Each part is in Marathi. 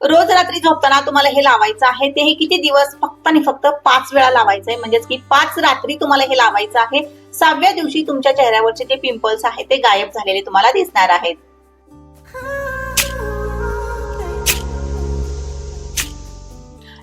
रोज रात्री झोपताना तुम्हाला हे लावायचं आहे. ते हे किती दिवस फक्त आणि फक्त पाच वेळा लावायचं आहे म्हणजेच की पाच रात्री तुम्हाला हे लावायचं आहे. सहाव्या दिवशी तुमच्या चेहऱ्यावरचे जे पिंपल्स आहेत ते गायब झालेले तुम्हाला दिसणार आहेत.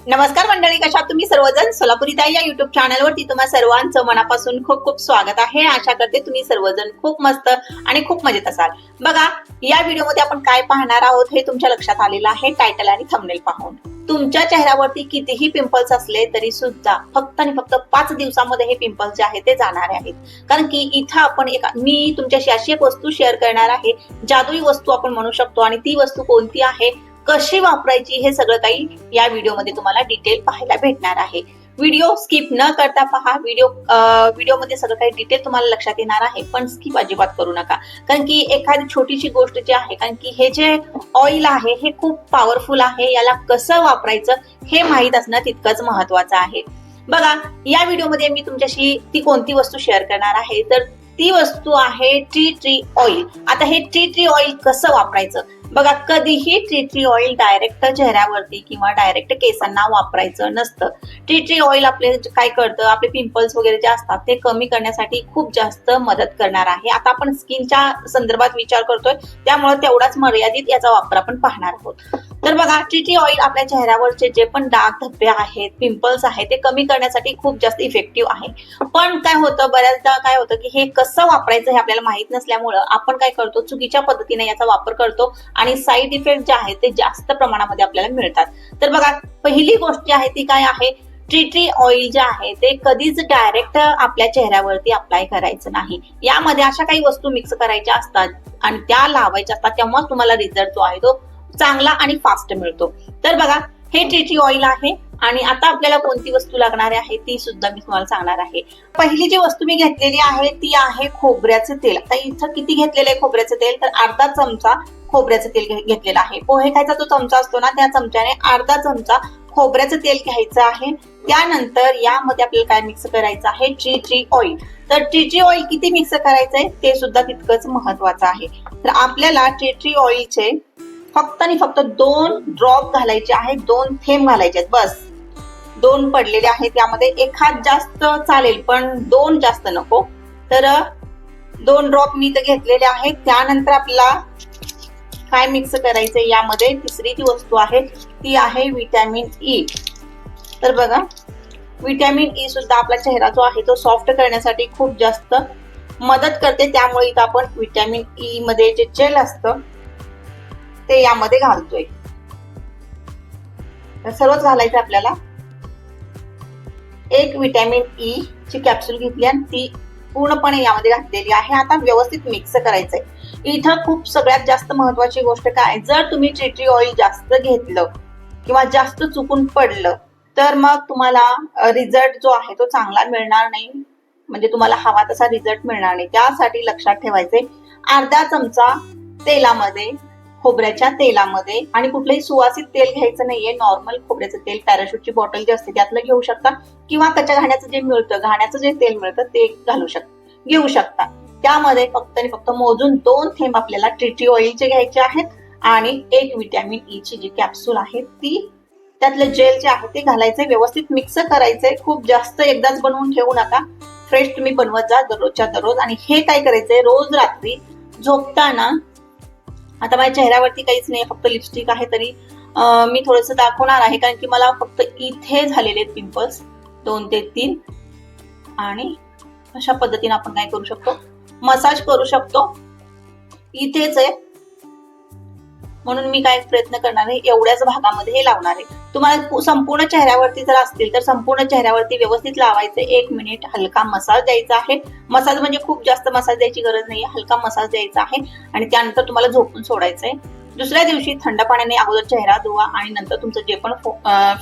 नमस्कार मंडळी कशा तुम्ही सर्वजण? सोलापुरी ताई या युट्यूब चॅनलवरती तुम्हा सर्वांचं मनापासून खूप खूप स्वागत आहे. आशा करते तुम्ही सर्वजण खूप मस्त आणि खूप मजेत असाल. बघा या व्हिडिओमध्ये आपण काय पाहणार आहोत हे तुमच्या लक्षात आलेलं आहे टायटल आणि थंबनेल पाहून. तुमच्या चेहऱ्यावरती कितीही पिंपल्स असले तरी सुद्धा फक्त आणि फक्त पाच दिवसामध्ये हे पिंपल्स जे आहेत ते जाणारे आहेत. कारण की इथं आपण एक मी तुमच्याशी अशी एक वस्तू शेअर करणार आहे. जादुई वस्तू आपण म्हणू शकतो आणि ती वस्तू कोणती आहे? कशी वापरायची हे सगळं काही या व्हिडिओमध्ये तुम्हाला डिटेल पाहायला भेटणार आहे. व्हिडिओ स्किप न करता पहा. व्हिडिओ व्हिडिओमध्ये सगळं काही डिटेल तुम्हाला लक्षात येणार आहे. पण स्किप अजिबात करू नका. कारण की एखादी छोटीशी गोष्ट जी आहे कारण की हे जे ऑइल आहे हे खूप पॉवरफुल आहे. याला कसं वापरायचं हे माहीत असणं तितकंच महत्वाचं आहे. बघा या व्हिडिओमध्ये मी तुमच्याशी ती कोणती वस्तू शेअर करणार आहे? तर ती वस्तू आहे टी ट्री ऑइल आता हे टी ट्री ऑइल कसं वापरायचं? बघा कधीही टी ट्री ऑइल डायरेक्ट चेहऱ्यावरती किंवा डायरेक्ट केसांना वापरायचं नसतं. टी ट्री ऑइल आपले काय करतं? आपले पिंपल्स वगैरे जे असतात ते कमी करण्यासाठी खूप जास्त मदत करणार आहे. आता आपण स्किनच्या संदर्भात विचार करतोय त्यामुळे तेवढाच मर्यादित याचा वापर आपण पाहणार आहोत. तर बघा टी ट्री ऑइल आपल्या चेहऱ्यावरचे जे पण डाग धब्बे आहेत पिंपल्स आहेत ते कमी करण्यासाठी खूप जास्त इफेक्टिव्ह आहे. पण काय होतं बऱ्याचदा काय होतं की हे कसं वापरायचं हे आपल्याला माहीत नसल्यामुळं आपण काय करतो चुकीच्या पद्धतीने याचा वापर करतो आणि साईड इफेक्ट जे आहेत ते जास्त प्रमाणामध्ये आपल्याला मिळतात. तर बघा पहिली गोष्ट जी आहे ती काय आहे? ट्रिट्री ऑइल जे आहे ते कधीच डायरेक्ट आपल्या चेहऱ्यावरती अप्लाय करायचं नाही. यामध्ये अशा काही वस्तू मिक्स करायच्या असतात आणि त्या लावायच्या असतात तेव्हाच तुम्हाला रिझल्ट जो आहे तो चांगला आणि फास्ट मिळतो. तर बघा हे टीटी ऑइल आहे आणि आता आपल्याला कोणती वस्तू लागणार आहे ती सुद्धा मी तुम्हाला सांगणार आहे. पहिली जी वस्तू मी घेतलेली आहे ती आहे खोबऱ्याचं तेल. आता इथं किती घेतलेलं आहे खोबऱ्याचं तेल? तर अर्धा चमचा खोबऱ्याचं तेल घेतलेलं आहे. पोहे खायचा जो चमचा असतो ना त्या चमच्याने अर्धा चमचा खोबऱ्याचं तेल घ्यायचं आहे. त्यानंतर यामध्ये आपल्याला काय मिक्स करायचं आहे? टी ट्री ऑइल तर टी ट्री ऑइल किती मिक्स करायचं आहे ते सुद्धा तितकंच महत्वाचं आहे. तर आपल्याला टी ट्री ऑइलचे फक्त आणि फक्त दोन ड्रॉप घालायचे आहेत दोन थेंब घालायचे आहेत. बस. दोन पडलेले आहेत यामध्ये एखाद जास्त चालेल पण दोन जास्त नको. तर दोन ड्रॉप मी तर घेतलेले आहेत. त्यानंतर आपल्याला काय मिक्स करायचं यामध्ये तिसरी जी वस्तू आहे ती आहे विटॅमिन ई e. तर बघा विटॅमिन ई e सुद्धा आपला चेहरा जो आहे तो सॉफ्ट करण्यासाठी खूप जास्त मदत करते. त्यामुळे इथं आपण विटॅमिन ई e मध्ये जे जेल असतं ते यामध्ये घालतोय. तर सर्वच घालायचं आपल्याला. एक विटॅमिन ई e ची कॅप्सूल घेतली आणि ती पूर्णपणे यामध्ये घातलेली आहे. आता व्यवस्थित मिक्स करायचंय. इथं खूप सगळ्यात जास्त महत्वाची गोष्ट काय? जर तुम्ही ट्रिट्री ऑइल जास्त घेतलं किंवा जास्त चुकून पडलं तर मग तुम्हाला रिझल्ट जो आहे तो चांगला मिळणार नाही. म्हणजे तुम्हाला हवा तसा रिझल्ट मिळणार नाही. त्यासाठी लक्षात ठेवायचे अर्धा चमचा तेलामध्ये खोबऱ्याच्या तेलामध्ये आणि कुठलंही सुवासित तेल घ्यायचं नाहीये. नॉर्मल खोबऱ्याचं तेल पॅराशूटची बॉटल जी असते त्यातलं घेऊ शकता. किंवा कच्च्या घाण्याचं जे मिळतं घाण्याचं जे तेल मिळतं ते घालू शकता घेऊ शकता. त्यामध्ये फक्त आणि फक्त मोजून दोन थेंब आपल्याला ट्रिटी ऑइलचे घ्यायचे आहेत आणि एक विटॅमिन ई e ची जी कॅप्सूल आहे ती त्यातलं जेल जे आहे ते घालायचंय. व्यवस्थित मिक्स करायचंय. खूप जास्त एकदाच बनवून ठेवू नका. फ्रेश तुम्ही बनवत जा दररोजच्या दररोज. आणि हे काय करायचंय? रोज रात्री झोपताना आता माझ्या चेहऱ्यावरती काहीच नाही फक्त लिपस्टिक आहे तरी मी थोडस दाखवणार आहे कारण की मला फक्त इथे झालेले आहेत पिंपल्स दोन ते तीन. आणि अशा पद्धतीने आपण काय करू शकतो? मसाज करू शकतो. इथेच आहे. म्हणून मी काय प्रयत्न करणार आहे एवढ्याच भागामध्ये हे लावणार आहे. तुम्हाला संपूर्ण चेहऱ्यावरती जर असतील तर संपूर्ण चेहऱ्यावरती व्यवस्थित लावायचं एक मिनिट हलका मसाज द्यायचा आहे. मसाज म्हणजे खूप जास्त मसाज द्यायची गरज नाही हलका मसाज द्यायचा आहे. आणि त्यानंतर तुम्हाला झोपून सोडायचं आहे दुसऱ्या दिवशी थंड पाण्याने अगोदर चेहरा धुवा आणि नंतर तुमचं जे पण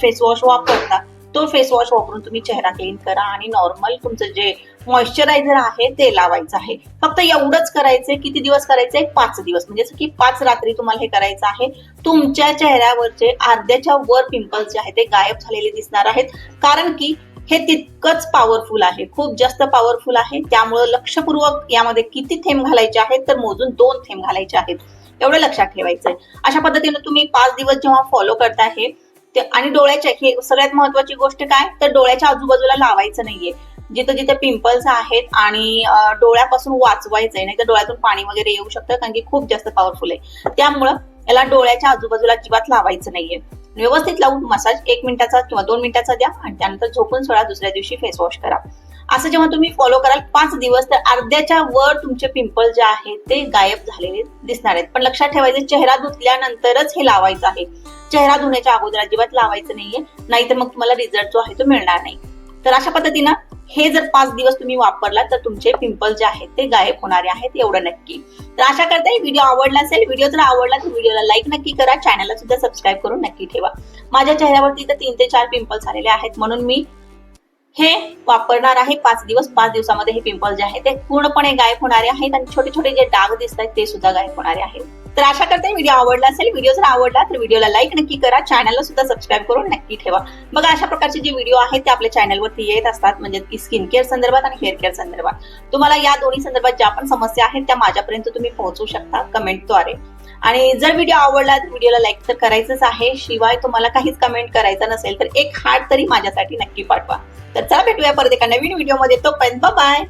फेस वॉश वापरता तो फेस वॉश वापरून तुम्ही चेहरा क्लीन करा आणि नॉर्मल तुमचं जे मॉइश्चरायझर आहे ते लावायचं आहे. फक्त एवढंच करायचंय किती दिवस करायचंय? पाच दिवस. म्हणजे की पाच रात्री तुम्हाला हे करायचं आहे. तुमच्या चेहऱ्यावरचे अर्ध्याच्या वर पिंपल्स जे आहेत ते गायब झालेले दिसणार आहेत. कारण की हे तितकंच पॉवरफुल आहे. खूप जास्त पॉवरफुल आहे. त्यामुळं लक्षपूर्वक यामध्ये किती थेंब घालायचे आहेत तर मोजून दोन थेंब घालायचे आहेत. एवढं लक्षात ठेवायचंय. अशा पद्धतीने तुम्ही पाच दिवस जेव्हा फॉलो करता हे आणि डोळ्याच्या हे सगळ्यात महत्वाची गोष्ट काय? तर डोळ्याच्या आजूबाजूला लावायचं नाहीये. जिथं जिथं पिंपल्स आहेत आणि डोळ्यापासून डोळ्यापासून आहे नाही तर डोळ्यातून पाणी वगैरे येऊ शकतं कारण की खूप जास्त पॉवरफुल आहे. त्यामुळं याला डोळ्याच्या आजूबाजूला अजिबात लावायचं नाहीये. व्यवस्थित लावून मसाज एक मिनिटाचा किंवा दोन मिनिटाचा द्या आणि त्यानंतर झोपून सोळा दुसऱ्या दिवशी फेस वॉश करा. असं जेव्हा तुम्ही फॉलो कराल पाच दिवस तर अर्ध्याच्या वर तुमचे पिंपल जे आहेत ते गायब झालेले दिसणार आहेत. पण लक्षात ठेवायचं चेहरा धुतल्यानंतरच हे लावायचं आहे. चेहरा धुण्याच्या अगोदर अजिबात लावायचं नाहीये. नाहीतर मग तुम्हाला रिझल्ट जो आहे तो मिळणार नाही. तर अशा पद्धतीनं हे जर पाच दिवस तुम्ही वापरला तर तुमचे पिंपल जे आहेत ते गायब होणारे आहेत एवढं नक्की. तर अशा करते व्हिडिओ आवडला असेल व्हिडिओ जर आवडला तर व्हिडिओला लाईक नक्की करा. चॅनलला सुद्धा सबस्क्राईब करून नक्की ठेवा. माझ्या चेहऱ्यावरती तर तीन ते चार पिंपल्स आलेले आहेत म्हणून मी हे वापरणार आहे पाच दिवस पाच दिवसामध्ये हे पिंपल जे आहेत ते पूर्णपणे गायब होणारे आहेत आणि छोटे छोटे जे डाग दिसत आहेत ते सुद्धा गायब होणारे आहेत. तर अशा करते व्हिडिओ आवडला असेल व्हिडिओ जर आवडला तर व्हिडिओला लाईक नक्की करा चॅनलला सुद्धा सबस्क्राईब करून नक्की ठेवा. बघा अशा प्रकारचे जे व्हिडिओ आहेत ते आपल्या चॅनलवरती येत असतात म्हणजे की स्किन केअर संदर्भात आणि हेअर केअर संदर्भात. तुम्हाला या दोन्ही संदर्भात ज्या पण समस्या आहेत त्या माझ्यापर्यंत तुम्ही पोहोचू शकता कमेंटद्वारे. आणि जर व्हिडिओ आवडला तर व्हिडिओला लाईक तर करायचंच आहे. शिवाय तुम्हाला काहीच कमेंट करायचं नसेल तर एक हार्ट तरी माझ्यासाठी नक्की पाठवा. तर चला भेटूया परत एका नवीन व्हिडिओमध्ये तोपर्यंत बाय